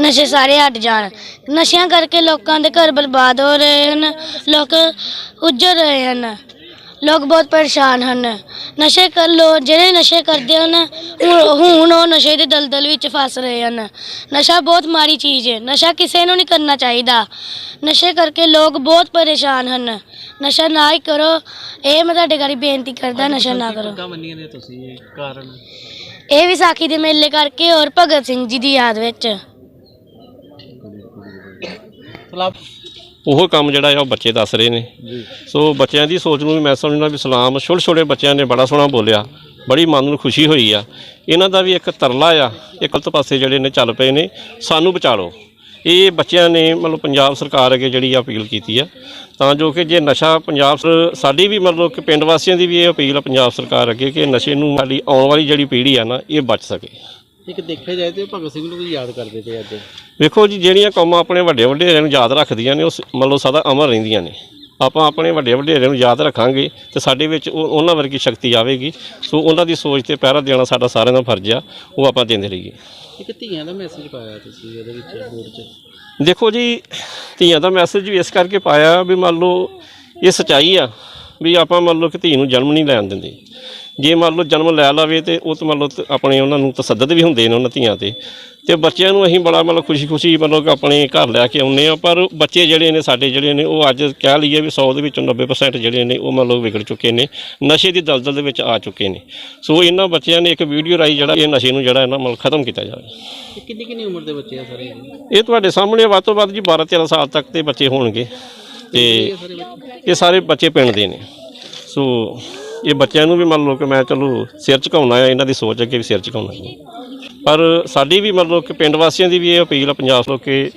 ਨਸ਼ੇ ਸਾਰੇ ਹਟ ਜਾਣ। ਨਸ਼ਿਆਂ ਕਰਕੇ ਲੋਕਾਂ ਦੇ ਘਰ ਬਰਬਾਦ ਹੋ ਰਹੇ ਹਨ। ਲੋਕ ਉੱਜੜ ਰਹੇ ਹਨ। ਲੋਕ ਬਹੁਤ ਪਰੇਸ਼ਾਨ ਹਨ। ਨਸ਼ੇ ਕਰ ਲੋ ਜਿਹੜੇ ਨਸ਼ੇ ਕਰਦੇ ਹਨ ਹੁਣ ਹੁਣ ਉਹ ਨਸ਼ੇ ਦੇ ਦਲਦਲ ਵਿੱਚ ਫਸ ਰਹੇ ਹਨ। ਨਸ਼ਾ ਬਹੁਤ ਮਾੜੀ ਚੀਜ਼ ਹੈ। ਨਸ਼ਾ ਕਿਸੇ ਨੂੰ ਨਹੀਂ ਕਰਨਾ ਚਾਹੀਦਾ। ਨਸ਼ੇ ਕਰਕੇ ਲੋਕ ਬਹੁਤ ਪਰੇਸ਼ਾਨ ਹਨ। ਨਸ਼ਾ ਨਾ ਹੀ ਕਰੋ। ਇਹ ਮੈਂ ਤੁਹਾਡੇ ਗਾੜੀ ਬੇਨਤੀ ਕਰਦਾ ਨਸ਼ਾ ਨਾ ਕਰੋ। ਪੱਗਾਂ ਮੰਨੀਆਂ ਨੇ ਤੁਸੀਂ ਇਹ ਕਾਰਨ? ਇਹ ਵਿਸਾਖੀ ਦੇ ਮੇਲੇ ਕਰਕੇ ਔਰ ਭਗਤ ਸਿੰਘ ਜੀ ਦੀ ਯਾਦ ਵਿੱਚ। ਉਹ ਕੰਮ ਜਿਹੜਾ ਆ ਉਹ ਬੱਚੇ ਦੱਸ ਰਹੇ ਨੇ। ਜੀ। ਸੋ ਬੱਚਿਆਂ ਦੀ ਸੋਚ ਨੂੰ ਵੀ ਮੈਂ ਸਮਝਦਾ ਵੀ ਸਲਾਮ ਛੋਟੇ ਛੋਟੇ ਬੱਚਿਆਂ ਨੇ ਬੜਾ ਸੋਹਣਾ ਬੋਲਿਆ। ਬੜੀ ਮਨ ਨੂੰ ਖੁਸ਼ੀ ਹੋਈ ਆ। ਇਹਨਾਂ ਦਾ ਵੀ ਇੱਕ ਤਰਲਾ ਆ ਇਹ ਗਲਤ ਪਾਸੇ ਜਿਹੜੇ ਨੇ ਚੱਲ ਪਏ ਨੇ ਸਾਨੂੰ ਬਚਾ ਲਓ। ਇਹ ਬੱਚਿਆਂ ਨੇ ਮਤਲਬ ਪੰਜਾਬ ਸਰਕਾਰ ਅੱਗੇ ਜਿਹੜੀ ਅਪੀਲ ਕੀਤੀ ਆ। ਤਾਂ ਜੋ ਕਿ ਜੇ ਨਸ਼ਾ ਪੰਜਾਬ ਸਾਡੀ ਵੀ ਮਤਲਬ ਕਿ ਪਿੰਡ ਵਾਸੀਆਂ ਦੀ ਵੀ ਇਹ ਅਪੀਲ ਆ ਪੰਜਾਬ ਸਰਕਾਰ ਅੱਗੇ ਕਿ ਨਸ਼ੇ ਨੂੰ ਸਾਡੀ ਆਉਣ ਵਾਲੀ ਜਿਹੜੀ ਪੀੜ੍ਹੀ ਆ ਨਾ ਇਹ ਬਚ ਸਕੇ। ਇੱਕ ਦੇਖਿਆ ਜਾਏ ਤੇ ਭਗਤ ਸਿੰਘ ਨੂੰ ਵੀ ਯਾਦ ਕਰਦੇ ਤੇ ਅੱਜ। ਵੇਖੋ ਜੀ ਜਿਹੜੀਆਂ ਕੌਮਾਂ ਆਪਣੇ ਵੱਡੇ ਵਡੇਰਿਆਂ ਨੂੰ ਯਾਦ ਰੱਖਦੀਆਂ ਨੇ ਉਹ ਸ- ਮੰਨ ਲਓ ਸਦਾ ਅਮਰ ਰਹਿੰਦੀਆਂ ਨੇ। ਆਪਾਂ ਆਪਣੇ ਵੱਡੇ ਵਡੇਰਿਆਂ ਨੂੰ ਯਾਦ ਰੱਖਾਂਗੇ ਤੇ ਸਾਡੇ ਵਿੱਚ ਉਹ ਉਹਨਾਂ ਵਰਗੀ ਸ਼ਕਤੀ ਆਵੇਗੀ। ਸੋ ਉਹਨਾਂ ਦੀ ਸੋਚ ਤੇ ਪਹਿਰਾ ਦੇਣਾ ਸਾਡਾ ਸਾਰਿਆਂ ਦਾ ਫਰਜ਼ ਆ ਉਹ ਆਪਾਂ ਦਿੰਦੇ ਰਹੀਏ। ਇੱਕ ਧੀਆਂ ਦਾ ਮੈਸੇਜ ਪਾਇਆ ਤੁਸੀਂ ਉਹਦੇ ਵਿੱਚ ਬੋਰਡ 'ਚ। ਦੇਖੋ ਜੀ ਧੀਆਂ ਦਾ ਮੈਸੇਜ ਵੀ ਇਸ ਕਰਕੇ ਪਾਇਆ ਵੀ ਮੰਨ ਲਓ ਇਹ ਸਚਾਈ ਆ। ਵੀ ਆਪਾਂ ਮੰਨ ਲਓ ਕਿ ਧੀ ਨੂੰ ਜਨਮ ਨਹੀਂ ਲੈਣ ਦਿੰਦੇ। ਜੇ ਮੰਨ ਲਓ ਜਨਮ ਲੈ ਲਵੇ ਤੇ ਉਹ ਤਾਂ ਮੰਨ ਲਓ ਆਪਣੇ ਉਹਨਾਂ ਨੂੰ ਤਸੱਦਦ ਵੀ ਹੁੰਦੇ ਨੇ ਉਹਨਾਂ ਧੀਆਂ ਤੇ। ਤੇ ਬੱਚਿਆਂ ਨੂੰ ਅਸੀਂ ਬੜਾ ਮਤਲਬ ਖੁਸ਼ੀ-ਖੁਸ਼ੀ ਮਤਲਬ ਕਿ ਆਪਣੇ ਘਰ ਲੈ ਕੇ ਆਉਂਦੇ ਆ ਪਰ ਬੱਚੇ ਜਿਹੜੇ ਨੇ ਸਾਡੇ ਜਿਹੜੇ ਨੇ ਉਹ ਅੱਜ ਕਹਿ ਲਈਏ ਵੀ 100 ਦੇ ਵਿੱਚੋਂ 90% ਜਿਹੜੇ ਨੇ ਉਹ ਮੰਨ ਲਓ ਵਿਗੜ ਚੁੱਕੇ ਨੇ ਨਸ਼ੇ ਦੀ ਦਲਦਲ ਦੇ ਵਿੱਚ ਆ ਚੁੱਕੇ ਨੇ। ਸੋ ਇਹਨਾਂ ਬੱਚਿਆਂ ਨੇ ਇੱਕ ਵੀਡੀਓ ਰਾਈ ਜਿਹੜਾ ਇਹ ਨਸ਼ੇ ਨੂੰ ਜਿਹੜਾ ਹੈ ਨਾ ਮਤਲਬ ਖਤਮ ਕੀਤਾ ਜਾਵੇ। ਕਿੰਨੀ ਕਿੰਨੀ ਉਮਰ ਦੇ ਬੱਚੇ ਆ ਸਾਰੇ? ਇਹ ਤੁਹਾਡੇ ਸਾਹਮਣੇ ਵੱਧ ਤੋਂ ਵੱਧ ਜੀ 12 13 ਸਾਲ ਤੱਕ ਦੇ ਬੱਚੇ ਹੋਣਗੇ। ਤੇ ਇਹ ਸਾਰੇ ਬੱਚੇ ਪਿੰਡ ਦੇ ਨੇ। ਸੋ ਇਹ ਬੱਚਿਆਂ ਨੂੰ ਵੀ ਮੰਨ ਲਓ ਕਿ ਮੈਂ ਚਲੋ ਸਿਰ ਝੁਕਾਉਣਾ ਹੈ ਇਹਨਾਂ ਦੀ ਸੋਚ ਅੱਗੇ ਵੀ ਸਿਰ ਝੁਕਾਉਣਾ ਹੈ ਪਰ ਸਾਡੀ ਵੀ ਮੰਨ ਲਓ ਕਿ ਪਿੰਡ ਵਾਸੀਆਂ ਦੀ ਵੀ ਇਹ ਅਪੀਲ ਆ ਪੰਜਾਬ ਤੋਂ ਕਿ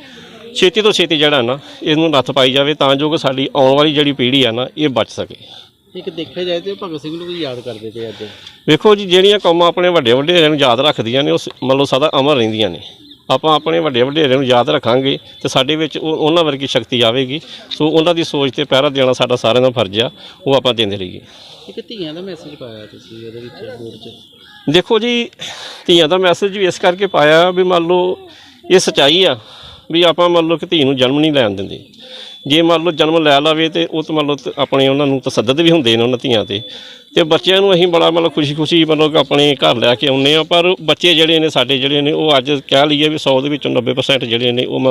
ਛੇਤੀ ਤੋਂ ਛੇਤੀ ਜਿਹੜਾ ਨਾ ਇਹਨੂੰ ਨੱਥ ਪਾਈ ਜਾਵੇ ਤਾਂ ਜੋ ਕਿ ਸਾਡੀ ਆਉਣ ਵਾਲੀ ਜਿਹੜੀ ਪੀੜ੍ਹੀ ਆ ਨਾ ਇਹ ਬਚ ਸਕੇ। ਇੱਕ ਦੇਖਿਆ ਜਾਏ ਤੇ ਭਗਤ ਸਿੰਘ ਨੂੰ ਵੀ ਯਾਦ ਕਰਦੇ ਤੇ ਅੱਜ। ਵੇਖੋ ਜੀ ਜਿਹੜੀਆਂ ਕੌਮਾਂ ਆਪਣੇ ਵੱਡੇ ਵਡੇਰਿਆਂ ਨੂੰ ਯਾਦ ਰੱਖਦੀਆਂ ਨੇ ਉਹ ਮੰਨ ਲਓ ਸਦਾ ਅਮਰ ਰਹਿੰਦੀਆਂ ਨੇ। ਆਪਾਂ ਆਪਣੇ ਵੱਡੇ ਵਡੇਰਿਆਂ ਨੂੰ ਯਾਦ ਰੱਖਾਂਗੇ ਤੇ ਸਾਡੇ ਵਿੱਚ ਉਹ ਉਹਨਾਂ ਵਰਗੀ ਸ਼ਕਤੀ ਆਵੇਗੀ। ਸੋ ਉਹਨਾਂ ਦੀ ਸੋਚ ਤੇ ਪਹਿਰਾ ਦੇਣਾ ਸਾਡਾ ਸਾਰਿਆਂ ਦਾ ਫਰਜ਼ ਆ ਉਹ ਆਪਾਂ ਦਿੰਦੇ ਰਹੀਏ। ਇੱਕ ਧੀਆਂ ਦਾ ਮੈਸੇਜ ਪਾਇਆ ਤੁਸੀਂ ਉਹਦੇ ਵਿੱਚ ਬੋਰਡ 'ਚ। ਦੇਖੋ ਜੀ ਧੀਆਂ ਦਾ ਮੈਸੇਜ ਵੀ ਇਸ ਕਰਕੇ ਪਾਇਆ ਵੀ ਮੰਨ ਲਓ ਇਹ ਸਚਾਈ ਆ ਵੀ ਆਪਾਂ ਮੰਨ ਲਓ ਕਿ ਧੀ ਨੂੰ ਜਨਮ ਨਹੀਂ ਲੈਣ ਦਿੰਦੇ। ਜੇ ਮੰਨ ਲਓ ਜਨਮ ਲੈ ਲਵੇ ਤੇ ਉਹ ਤਾਂ ਮੰਨ ਲਓ ਤ- ਆਪਣੇ ਉਹਨਾਂ ਨੂੰ ਤਸੱਦਦ ਵੀ ਹੁੰਦੇ ਨੇ ਉਹਨਾਂ ਧੀਆਂ ਤੇ। ਤੇ ਬੱਚਿਆਂ ਨੂੰ ਅਸੀਂ ਬੜਾ ਮਤਲਬ ਖੁਸ਼ੀ-ਖੁਸ਼ੀ ਮਤਲਬ ਕਿ ਆਪਣੇ ਘਰ ਲੈ ਕੇ ਆਉਂਦੇ ਆ ਪਰ ਬੱਚੇ ਜਿਹੜੇ ਨੇ, ਸਾਡੇ ਜਿਹੜੇ ਨੇ, ਉਹ ਅੱਜ ਕਹਿ ਲਈਏ ਵੀ 100 ਦੇ ਵਿੱਚੋਂ 90% ਜਿਹੜੇ ਨੇ, ਉਹ ਮਤਲਬ